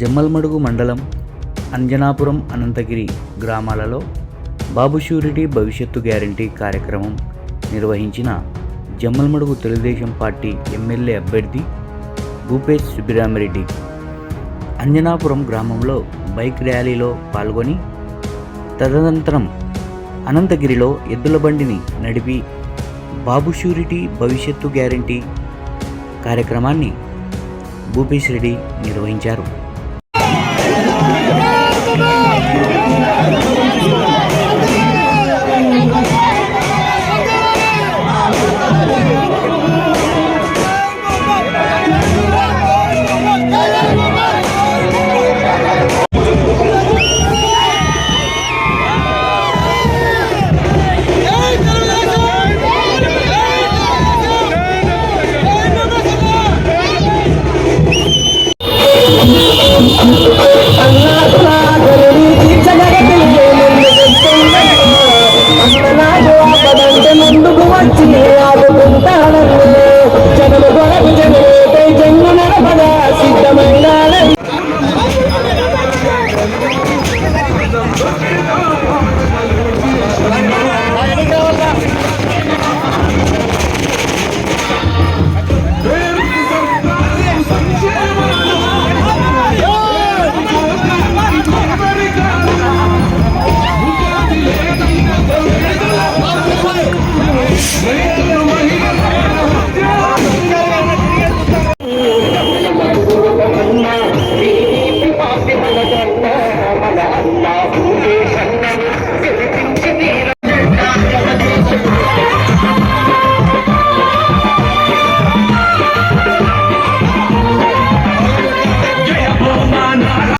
జమ్మల్మడుగు మండలం అంజనాపురం అనంతగిరి గ్రామాలలో బాబు షూరిటీ భవిష్యత్తు గ్యారంటీ కార్యక్రమం నిర్వహించిన జమ్మల్మడుగు తెలుగుదేశం పార్టీ ఎమ్మెల్యే అభ్యర్థి భూపేష్ సుబ్బిరామిరెడ్డి. అంజనాపురం గ్రామంలో బైక్ ర్యాలీలో పాల్గొని తదనంతరం అనంతగిరిలో ఎద్దుల బండిని నడిపి బాబు షూరిటీ భవిష్యత్తు గ్యారంటీ కార్యక్రమాన్ని భూపేష్ రెడ్డి నిర్వహించారు. I'm